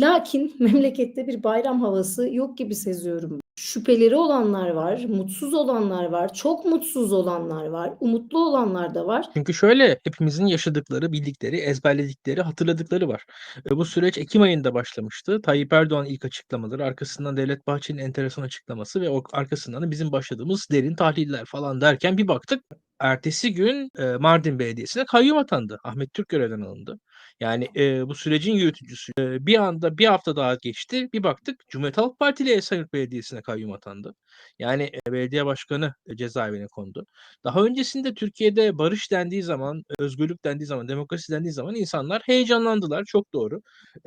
Lakin memlekette bir bayram havası yok gibi seziyorum. Şüpheleri olanlar var, mutsuz olanlar var, çok mutsuz olanlar var, umutlu olanlar da var. Çünkü şöyle, hepimizin yaşadıkları, bildikleri, ezberledikleri, hatırladıkları var. Eee, bu süreç ekim ayında başlamıştı. Tayyip Erdoğan ilk açıklamaları, arkasından Devlet Bahçeli'nin enteresan açıklaması ve o arkasından da bizim başladığımız derin tahliller falan derken bir baktık, ertesi gün, eee, Mardin Belediyesi'ne kayyum atandı. Ahmet Türk görevden alındı. Yani, eee, bu sürecin yürütücüsü. Eee, bir anda 1 hafta daha geçti. Bir baktık Cumhuriyet Halk Partili Esenyurt Belediyesi'ne kayyum atandı. Yani, eee, belediye başkanı, eee, cezaevine kondu. Daha öncesinde Türkiye'de barış dendiği zaman, özgürlük dendiği zaman, demokrasi dendiği zaman insanlar heyecanlandılar. Çok doğru.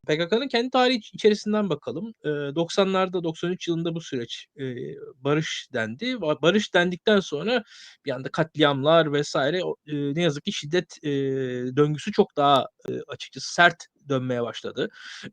PKK'nın kendi tarihi iç içerisinden bakalım. Eee, 90'larda, 93 yılında bu süreç, eee, barış dendi. Barış dendikten sonra bir anda katliamlar vs. o eee, ne yazık ki şiddet, eee, döngüsü çok daha, eee, açıkçası sert dönmeye başladı.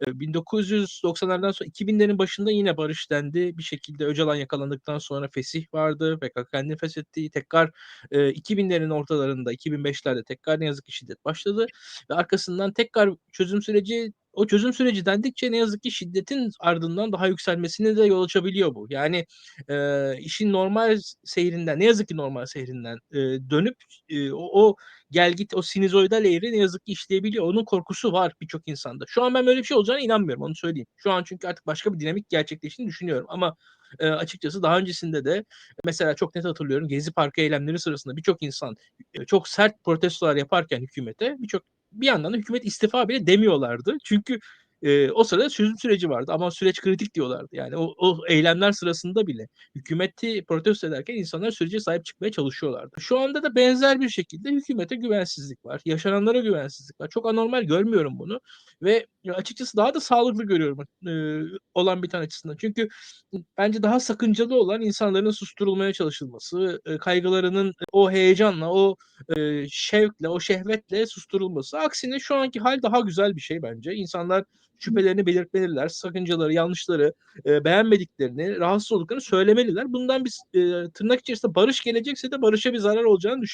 Eee, 1990'lardan sonra 2000'lerin başında yine barış dendi. Bir şekilde Öcalan yakalandıktan sonra fesih vardı. PKK kendini feshetti. Tekrar, eee, 2000'lerin ortalarında, 2005'lerde tekrar ne yazık ki şiddet başladı ve arkasından tekrar çözüm süreci o çözüm süreci dendikçe ne yazık ki şiddetin ardından daha yükselmesine de yol açabiliyor bu. Yani, eee, işin normal seyrinden, ne yazık ki normal seyrinden, eee, dönüp, eee, o o gelgit, o sinusoidal eğri ne yazık ki işleyebiliyor. Onun korkusu var birçok insanda. Şu an ben böyle bir şey olacağına inanmıyorum, onu söyleyeyim. Şu an çünkü artık başka bir dinamik gerçekleştiğini düşünüyorum ama, eee, açıkçası daha öncesinde de mesela çok net hatırlıyorum, Gezi Parkı eylemleri sırasında birçok insan, eee, çok sert protestolar yaparken hükümete, birçok bir yandan da hükümet istifa bile demiyorlardı. Çünkü, eee, o sırada çözüm süreci vardı ama süreç kritik diyorlardı. Yani o o eylemler sırasında bile hükümeti protesto ederken insanlar sürece sahip çıkmaya çalışıyorlardı. Şu anda da benzer bir şekilde hükümete güvensizlik var. Yaşananlara güvensizlik var. Çok anormal görmüyorum bunu ve açıkçası daha da sağlıklı görüyorum, eee, olan biten açısından. Çünkü bence daha sakıncalı olan insanların susturulmaya çalışılması, eee, kaygılarının o heyecanla, o, eee, şevkle, o şehvetle susturulması. Aksine şu anki hâl daha güzel bir şey bence. İnsanlar şüphelerini belirtmeliler, sakıncaları, yanlışları, eee, beğenmediklerini, rahatsız olduklarını söylemeliler. Bundan biz, eee, tırnak içerisinde barış gelecekse de barışa bir zarar olacağını düşünmüyorum.